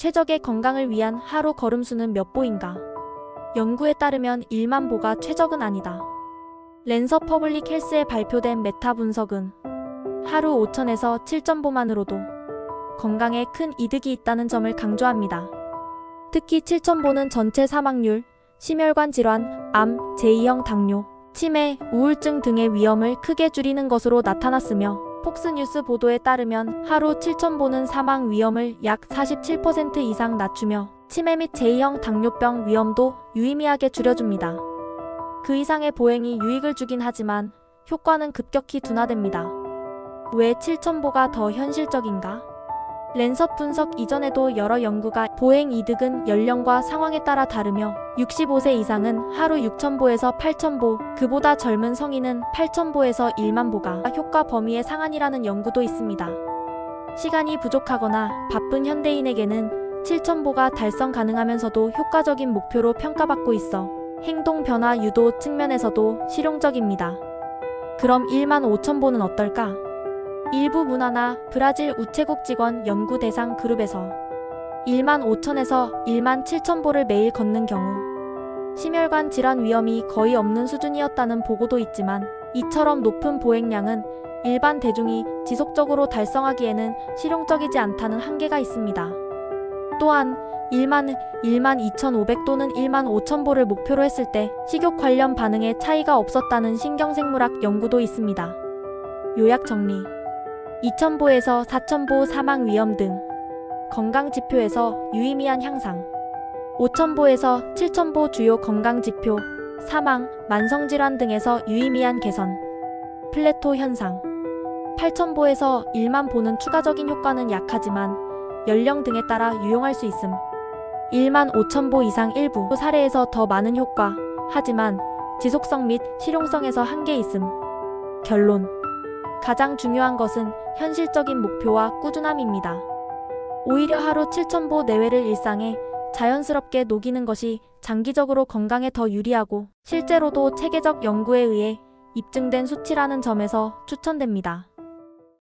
최적의 건강을 위한 하루 걸음수는 몇 보인가? 연구에 따르면 1만 보가 최적은 아니다. 랜서 퍼블릭 헬스에 발표된 메타 분석은 하루 5천에서 7천 보만으로도 건강에 큰 이득이 있다는 점을 강조합니다. 특히 7천 보는 전체 사망률, 심혈관 질환, 암, 제2형 당뇨, 치매, 우울증 등의 위험을 크게 줄이는 것으로 나타났으며 폭스뉴스 보도에 따르면 하루 7천 보는 사망 위험을 약 47% 이상 낮추며 치매 및 제2형 당뇨병 위험도 유의미하게 줄여줍니다. 그 이상의 보행이 유익을 주긴 하지만 효과는 급격히 둔화됩니다. 왜 7천보가 더 현실적인가? 랜서 분석 이전에도 여러 연구가 보행 이득은 연령과 상황에 따라 다르며 65세 이상은 하루 6천보에서 8천보, 그보다 젊은 성인은 8천보에서 1만보가 효과 범위의 상한이라는 연구도 있습니다. 시간이 부족하거나 바쁜 현대인에게는 7천보가 달성 가능하면서도 효과적인 목표로 평가받고 있어 행동 변화 유도 측면에서도 실용적입니다. 그럼 1만 5천보는 어떨까? 일부 문화나 브라질 우체국 직원 연구 대상 그룹에서 1만 5천에서 1만 7천 보를 매일 걷는 경우 심혈관 질환 위험이 거의 없는 수준이었다는 보고도 있지만 이처럼 높은 보행량은 일반 대중이 지속적으로 달성하기에는 실용적이지 않다는 한계가 있습니다. 또한 1만 1만 2,500 또는 1만 5천 보를 목표로 했을 때 식욕 관련 반응에 차이가 없었다는 신경생물학 연구도 있습니다. 요약 정리 2,000보에서 4,000보 사망 위험 등 건강 지표에서 유의미한 향상. 5,000보에서 7,000보 주요 건강 지표 사망, 만성질환 등에서 유의미한 개선. 플레토 현상. 8,000보에서 1만 보는 추가적인 효과는 약하지만 연령 등에 따라 유용할 수 있음. 1만 5,000보 이상 일부 사례에서 더 많은 효과. 하지만 지속성 및 실용성에서 한계 있음. 결론. 가장 중요한 것은 현실적인 목표와 꾸준함입니다. 오히려 하루 7,000보 내외를 일상에 자연스럽게 녹이는 것이 장기적으로 건강에 더 유리하고 실제로도 체계적 연구에 의해 입증된 수치라는 점에서 추천됩니다.